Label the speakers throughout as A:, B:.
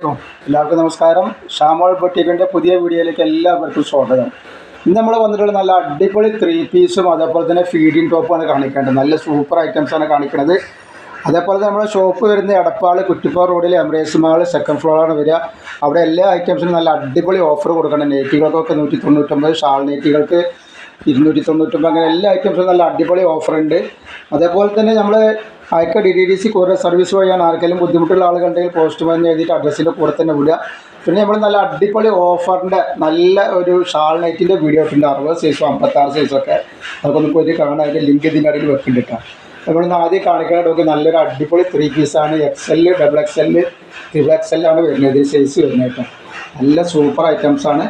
A: എല്ലാവർക്കും നമസ്കാരം. ഷാമോൾ പൊട്ടിക്കിന്റെ പുതിയ വീഡിയോയിലേക്ക് എല്ലാവർക്കും സ്വാഗതം. ഇന്ന് നമ്മൾ വന്നിട്ടുള്ള നല്ല അടിപൊളി ത്രീ പീസും അതേപോലെ തന്നെ ഫീഡിങ് ടോപ്പുമാണ് കാണിക്കേണ്ടത്. നല്ല സൂപ്പർ ഐറ്റംസാണ് കാണിക്കുന്നത് അതേപോലെ തന്നെ നമ്മുടെ ഷോപ്പ് വരുന്ന എടപ്പാൾ കുറ്റിപ്പാറ റോഡിൽ എംറേസ് മാൾ സെക്കൻഡ് ഫ്ലോറാണ് വരിക. അവിടെ എല്ലാ ഐറ്റംസിനും നല്ല അടിപൊളി ഓഫർ കൊടുക്കണം. നെറ്റികൾക്കൊക്കെ നൂറ്റി തൊണ്ണൂറ്റൊമ്പത് ഷാൾ നെറ്റികൾക്ക് ഇരുന്നൂറ്റി തൊണ്ണൂറ്റൊമ്പത് അങ്ങനെ എല്ലാ ഐറ്റംസും നല്ല അടിപൊളി ഓഫറുണ്ട് അതേപോലെ തന്നെ നമ്മൾ അയക്ക ഡി ഡി ഡി സി കൂടുതൽ സർവീസ് വഴിയാണ് ആർക്കെങ്കിലും ബുദ്ധിമുട്ടുള്ള ആളുകളുണ്ടെങ്കിൽ പോസ്റ്റ് മാൻ എഴുതിയിട്ട് അഡ്രസ്സിന്റെ കൂടെ തന്നെ വിടുക. പിന്നെ നമ്മൾ നല്ല അടിപൊളി ഓഫറിന്റെ നല്ല ഒരു ഷാൾ നൈറ്റിന്റെ വീഡിയോ ഇട്ടുണ്ട് അറുപത് സൈസും അമ്പത്താറ് സൈസും ഒക്കെ. അതൊക്കെ ഒന്ന് പോയിട്ട് കാണാൻ അതിന്റെ ലിങ്ക് ഇതിന്റെ അടിയിൽ വെക്കുന്നുണ്ട് കേട്ടോ നമ്മളിന്ന് ആദ്യം കാണിക്കാൻ നോക്കി നല്ലൊരു അടിപൊളി ത്രീ പീസാണ് X L double X L triple X എല്ലാണ് വരുന്നത്. ഇതിന്റെ സൈസ് വരുന്നത് കേട്ടോ നല്ല സൂപ്പർ ഐറ്റംസാണ്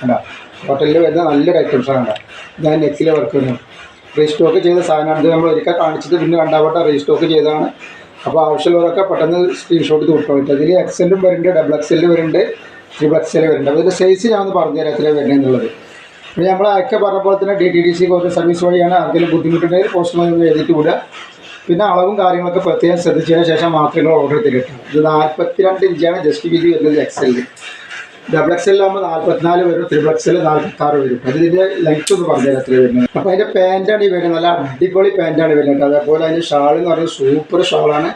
A: കേട്ടോ ഹോട്ടലിൽ വരുന്ന നല്ലൊരു ഐറ്റംസാണ് കേട്ടോ ഞാൻ നെക്കിലെ വർക്ക് ചെയ്യുന്നത് റീസ്റ്റോക്ക് ചെയ്ത സാധനമാണ് നമ്മൾ ഒരിക്കൽ കാണിച്ചിട്ട് പിന്നെ രണ്ടാവട്ടം റീസ്റ്റോക്ക് ചെയ്തതാണ്. അപ്പോൾ ആവശ്യമുള്ളവരൊക്കെ പെട്ടെന്ന് സ്ക്രീൻഷോട്ട് കൊടുക്കാൻ പറ്റും അതിൽ എക്സലും വരുന്നുണ്ട് ഡബിൾ എക്സെല്ലും വരുന്നുണ്ട് ത്രീ എക്സെൽ വരുന്നുണ്ട്. അപ്പോൾ ഇതിന്റെ സൈസ് ഞാൻ ഒന്ന് പറഞ്ഞുതരാം എത്രയാണ് വരുന്നതെന്നുള്ളത് അപ്പോൾ നമ്മൾ അയക്കെ പറഞ്ഞ പോലെ തന്നെ D T D C courier service വഴിയാണ് ആർക്കെങ്കിലും ബുദ്ധിമുട്ടുണ്ടെങ്കിൽ പോസ്റ്റ്മാൻ ഒന്ന് എഴുതിയിട്ട് വിടുക. പിന്നെ അളവും കാര്യങ്ങളൊക്കെ പ്രത്യേകം ശ്രദ്ധിച്ചതിന് ശേഷം മാത്രമേ ഓർഡർ തരുള്ളൂ ഇത് നാൽപ്പത്തിരണ്ട് ഇഞ്ചാണ് ജസ്റ്റ് വീതി വരുന്നത് എക്സെല്ലിൽ ഡബിൾ എക്സെൽ ആകുമ്പോൾ നാൽപ്പത്തിനാല് വരും ത്രിബിൾ എക്സെൽ നാൽപ്പത്തി ആറ് വരും. അത് ഇതിന്റെ ലെങ്ത് ഒന്ന് പറഞ്ഞുതരാം എത്ര വരുന്നത്. അപ്പോൾ അതിന്റെ പാന്റാണ് ഈ വരുന്നത്. നല്ല അടിപൊളി പാന്റാണ് വരുന്നത് അതേപോലെ അതിന്റെ ഷാൾ എന്ന് പറയുന്നത് സൂപ്പർ ഷാളാണ്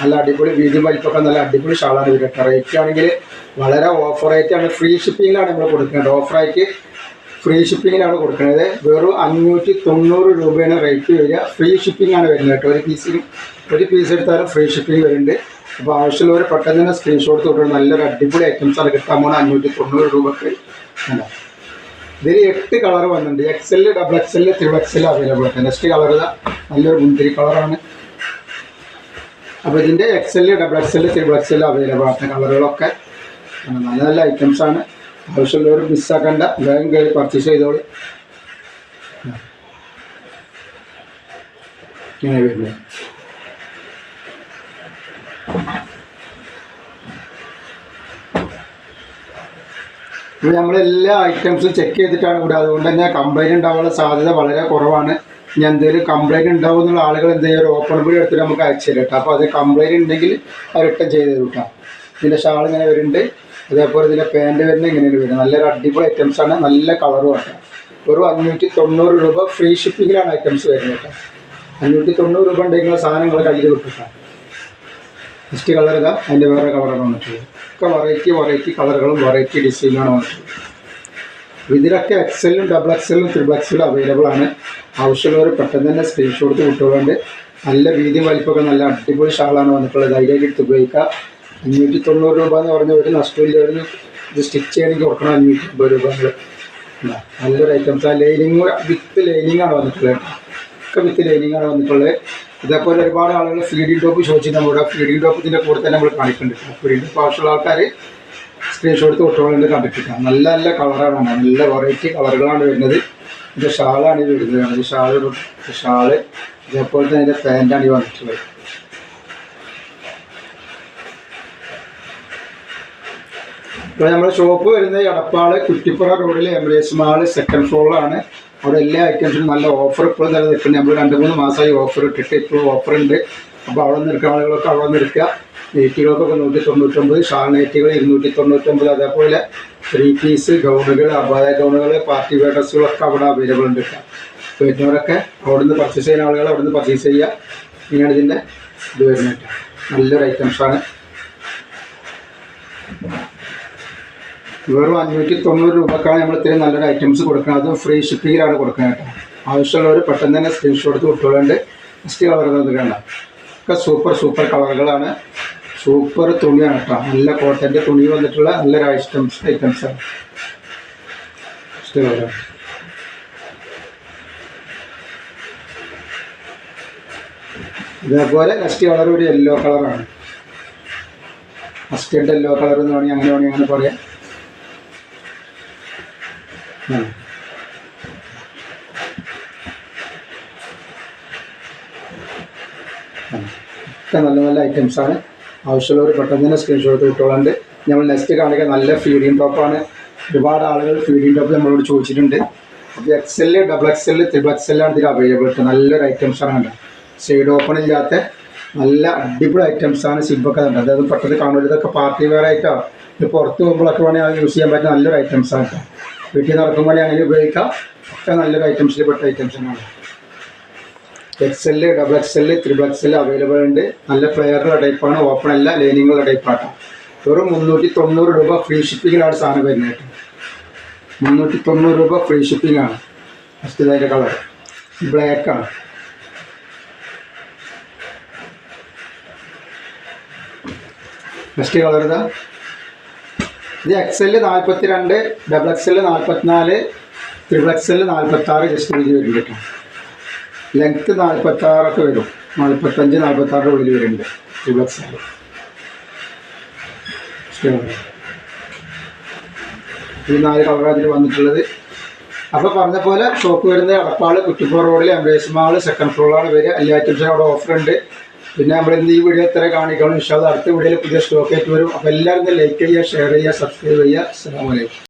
A: നല്ല അടിപൊളി വീതി വലിപ്പൊക്കെ നല്ല അടിപൊളി ഷാളാണ് വരുന്നത്. റേറ്റ് ആണെങ്കിൽ വളരെ ഓഫർ റേറ്റാണ് ഫ്രീ ഷിപ്പിങ്ങിലാണ് നമ്മൾ കൊടുക്കുന്നത്. ഓഫറായിട്ട് ഫ്രീ ഷിപ്പിങ്ങിനാണ് കൊടുക്കുന്നത്. വെറും അഞ്ഞൂറ്റി തൊണ്ണൂറ് രൂപയാണ് റേറ്റ് വരിക. ഫ്രീ ഷിപ്പിംഗ് ആണ് വരുന്നത് കേട്ടോ. ഒരു പീസിന് ഒരു പീസ് എടുത്താലും ഫ്രീ ഷിപ്പിംഗ് വരുന്നുണ്ട്. അപ്പോൾ ആവശ്യമുള്ളവർ പെട്ടെന്ന് തന്നെ സ്ക്രീൻഷോട്ട് തൊട്ട് നല്ലൊരു അടിപൊളി ഐറ്റംസ് ആണ് കിട്ടാൻ പോകുന്നത് അഞ്ഞൂറ്റി തൊണ്ണൂറ് രൂപക്ക് ഇതിൽ എട്ട് കളർ വന്നിട്ടുണ്ട്. XL double XL triple XL available ആണ്. നെക്സ്റ്റ് കളർ നല്ലൊരു മുന്തിരി കളറാണ് അപ്പോൾ ഇതിന്റെ XL double XL triple XL available ആണ്. കളറുകളൊക്കെ നല്ല നല്ല ഐറ്റംസ് ആണ്. ആവശ്യമുള്ളവർ മിസ്സാക്കണ്ട. വേഗം കയറി പർച്ചേസ് ചെയ്തോളൂ. ഇങ്ങനെ വരുന്നത് എല്ലാ ഐറ്റംസും ചെക്ക് ചെയ്തിട്ടാണ് ഇവിടെ അതുകൊണ്ട് തന്നെ കംപ്ലൈന്റ് ഉണ്ടാവാനുള്ള സാധ്യത വളരെ കുറവാണ്. ഇനി എന്തെങ്കിലും കംപ്ലൈന്റ് ഉണ്ടാവും എന്നുള്ള ആളുകൾ എന്തെങ്കിലും ഒരു ഓപ്പൺ ബിൽ എടുത്തിട്ട് നമുക്ക് അയച്ചു തരും കേട്ടോ. അപ്പോൾ അത് കംപ്ലൈന്റ് ഉണ്ടെങ്കിൽ അത് റിട്ടേൺ ചെയ്ത് തരും കേട്ടോ. ഇതിന്റെ ഷാൾ ഇങ്ങനെ വരുന്നുണ്ട്. അതേപോലെ ഇതിന്റെ പാന്റ് വരുന്ന ഇങ്ങനെയാണ് വരുന്നത്. നല്ലൊരു അടിപൊളി ഐറ്റംസ് ആണ്. നല്ല ആണ്. ഒരു അഞ്ഞൂറ്റി തൊണ്ണൂറ് രൂപ ഫ്രീ ഷിപ്പിങ്ങിലാണ് ഐറ്റംസ് വരുന്നത് കേട്ടോ. അഞ്ഞൂറ്റി തൊണ്ണൂറ് രൂപ ഉണ്ടെങ്കിൽ സാധനങ്ങൾ കയ്യിൽ കിട്ടും കേട്ടോ. ഫസ്റ്റ് കളർ ഇതാ. അതിന്റെ വേറെ കളറാണ് വന്നിട്ടുള്ളത്. ഒക്കെ വെറൈറ്റി വെറൈറ്റി കളറുകളും വെറൈറ്റി ഡിസൈനാണ് വന്നിട്ടുള്ളത്. ഇതിലൊക്കെ എക്സലും ഡബിൾ എക്സലും ത്രിബിൾ എക്സലും അവൈലബിൾ ആണ്. ആവശ്യമുള്ളവർ പെട്ടെന്ന് തന്നെ സ്ക്രീൻഷോട്ട് കിട്ടുകൊണ്ട് നല്ല വീതി വലിപ്പമൊക്കെ നല്ല അടിപൊളി ഷാളാണ് വന്നിട്ടുള്ളത്. ധൈര്യമായിട്ട് എടുത്ത് ഉപയോഗിക്കുക. അഞ്ഞൂറ്റി തൊണ്ണൂറ് രൂപ എന്ന് പറഞ്ഞ ഒരു നഷ്ടമില്ല ഒരു ഇത് സ്റ്റിച്ച് ചെയ്യണമെങ്കിൽ കൊടുക്കണം അഞ്ഞൂറ്റി അമ്പത് രൂപ നല്ലൊരു ഐറ്റംസ് ആ ലൈനിങ് വിത്ത് ലൈനിങ് ആണ് വന്നിട്ടുള്ളത്. ഒക്കെ വിത്ത് ലൈനിങ് ആണ് വന്നിട്ടുള്ളത്. ഇതേപോലെ ഒരുപാട് ആളുകൾ ഫീഡിംഗ് ടോപ്പ് ചോദിച്ചിട്ട് നമ്മുടെ ഫീഡിംഗ് ടോപ്പ് ഇതിന്റെ കൂടെ തന്നെ നമ്മൾ കാണിക്കുന്നുണ്ട് ഫീഡിംഗ് ടോപ്പ് ആവശ്യമുള്ള ആൾക്കാർ സ്ക്രീൻഷോട്ട് തൊട്ടുകൊണ്ട് കണ്ടിട്ടില്ല നല്ല നല്ല കളറാണ് നല്ല വെറൈറ്റി കളറുകളാണ് വരുന്നത്. ഇത് ഷാളാണ് ഇത് വരുന്നത്. ഷാൾ ഷാൾ ഇതേപോലെ തന്നെ ഇതിന്റെ പാന്റാണ് ഈ വന്നിട്ടുള്ളത്. നമ്മുടെ ഷോപ്പ് വരുന്നത് എടപ്പാൾ കുറ്റിപ്പുറ റോഡിൽ എംബ്രേസ് മാൾ സെക്കൻഡ് ഫ്ലോറിലാണ് അവിടെ എല്ലാ ഐറ്റംസിനും നല്ല ഓഫർ ഇപ്പോഴും തന്നെ നിൽക്കുന്നുണ്ട് നമ്മൾ രണ്ട് മൂന്ന് മാസമായി ഓഫർ ഇട്ടിട്ട് ഇപ്പോഴും ഓഫർ ഉണ്ട്. അപ്പോൾ അവിടെ നിന്ന് എടുക്കുന്ന ആളുകളൊക്കെ അവിടെ നിന്ന് എടുക്കുക. നൂറ്റി തൊണ്ണൂറ്റൊമ്പത് ഷാൾ നെയ്റ്റുകൾ ഇരുന്നൂറ്റി തൊണ്ണൂറ്റൊമ്പത് അതേപോലെ ത്രീ പീസ് ഗൗണുകൾ അബായ ഗൗണുകൾ പാർട്ടി വെയർ ഡ്രസ്സുകളൊക്കെ അവിടെ അവൈലബിൾ ഉണ്ട് വരുന്നവരൊക്കെ അവിടെ നിന്ന് പർച്ചേസ് ചെയ്യുന്ന ആളുകൾ അവിടെ നിന്ന് പർച്ചേസ് ചെയ്യുക. ഇങ്ങനെയാണ് ഇതിന്റെ ഇത് വരുന്നത് നല്ലൊരു ഐറ്റംസാണ് വെറും അഞ്ഞൂറ്റി തൊണ്ണൂറ് രൂപക്കാണ് നമ്മൾ ഇത്രയും നല്ലൊരു ഐറ്റംസ് കൊടുക്കുന്നത്. അതും ഫ്രീ ഷിപ്പിങ്ങിലാണ് കൊടുക്കുന്നത് കേട്ടോ. ആവശ്യമുള്ളവർ പെട്ടെന്ന് തന്നെ സ്ക്രീൻഷോട്ട് എടുത്ത് വിട്ടുകൊണ്ട് ഫസ്റ്റ് കളർ കണ്ട ഒക്കെ സൂപ്പർ സൂപ്പർ കളറുകളാണ് സൂപ്പർ തുണിയാണ് കേട്ടോ. നല്ല കോട്ടന്റെ തുണി വന്നിട്ടുള്ള നല്ലൊരു ഐറ്റംസ് ഐറ്റംസാണ് കളർ ഇതേപോലെ നെക്സ്റ്റ് കളർ ഒരു യെല്ലോ കളറാണ് ഫസ്റ്റ് യെല്ലോ കളർ എന്ന് വേണമെങ്കിൽ അങ്ങനെ വേണമെങ്കിൽ അങ്ങനെ പറയാം. ഒക്കെ നല്ല നല്ല ഐറ്റംസാണ് ആവശ്യമുള്ളവർ പെട്ടെന്ന് തന്നെ സ്ക്രീൻഷോട്ട് കിട്ടുകളുണ്ട് നമ്മൾ നെക്സ്റ്റ് കാണിക്കാൻ നല്ല ഫീഡിങ് ടോപ്പാണ് ഒരുപാട് ആളുകൾ ഫീഡിങ് ടോപ്പ് നമ്മളോട് ചോദിച്ചിട്ടുണ്ട്. അപ്പോൾ X double X L triple X എല്ലാണ് ഇതിൽ അവൈലബിൾ നല്ലൊരു ഐറ്റംസാണ് കണ്ടത് സൈഡ് ഓപ്പൺ ഇല്ലാത്ത നല്ല അടിപൊളി ഐറ്റംസാണ് സിബൊക്കെ ഉണ്ട് അതായത് പെട്ടെന്ന് കാണുമ്പോൾ ഇതൊക്കെ പാർട്ടി വെയർ ആയിട്ടോ ഇത് പുറത്ത് പോകുമ്പോഴൊക്കെ വേണമെങ്കിൽ യൂസ് ചെയ്യാൻ പറ്റുന്ന നല്ലൊരു ഐറ്റംസ് ആണ് കേട്ടോ വീട്ടിൽ നടക്കുമ്പോൾ അങ്ങനെ ഉപയോഗിക്കാം. ഒക്കെ നല്ലൊരു ഐറ്റംസിൽ പെട്ട ഐറ്റംസ് തന്നെയാണ്. L double X L triple X L available ഉണ്ട് നല്ല ഫ്ലെയറുള്ള ടൈപ്പാണ് ഓപ്പൺ അല്ല ലൈനിങ്ങുള്ള ടൈപ്പാട്ടോ വെറും മുന്നൂറ്റി തൊണ്ണൂറ് രൂപ ഫ്രീ ഷിപ്പിങ്ങിലാണ് സാധനം വരുന്നത് മുന്നൂറ്റി തൊണ്ണൂറ് രൂപ ഫ്രീ ഷിപ്പിംഗ് ആണ്. ഫസ്റ്റ് ഇതിന്റെ കളർ ബ്ലാക്ക് ആണ്. ഫസ്റ്റ് കളർ ഇതാ. ഇത് എക്സെൽ നാൽപ്പത്തി രണ്ട് ഡബിൾ എക്സെൽ നാൽപ്പത്തിനാല് ത്രിബിൾ എക്സെൽ നാൽപ്പത്തി ആറ് ജസ്റ്റ് വീതി വരും കേട്ടോ ലെങ്ത്ത് നാൽപ്പത്തി ആറൊക്കെ വരും. നാൽപ്പത്തഞ്ച് നാൽപ്പത്തി ആറ് ഉള്ളിൽ വരുന്നുണ്ട് ത്രിബിൾ എക്സെൽ ഈ നാല് കളറാണ് അതിൽ വന്നിട്ടുള്ളത്. അപ്പോൾ പറഞ്ഞ പോലെ ഷോപ്പ് വരുന്നത് അടപ്പാൾ കുറ്റിപ്പുറ റോഡിൽ അംബേസ് മാൾ സെക്കൻഡ് ഫ്ലോറിലാണ് വരിക. എല്ലാ ഐറ്റംസിനും അവിടെ ഓഫർ ഉണ്ട്. പിന്നെ നമ്മൾ ഇന്ന് ഈ വീഡിയോ ഇത്ര കാണിക്കണം ഇഷ്ടം അടുത്ത വീഡിയോയിൽ പുതിയ സ്റ്റോക്കേറ്റ് വരും. അപ്പോൾ എല്ലാവരും ലൈക്ക് ചെയ്യുക ഷെയർ ചെയ്യുക സബ്സ്ക്രൈബ് ചെയ്യുക. അസ്സാം വലൈക്കും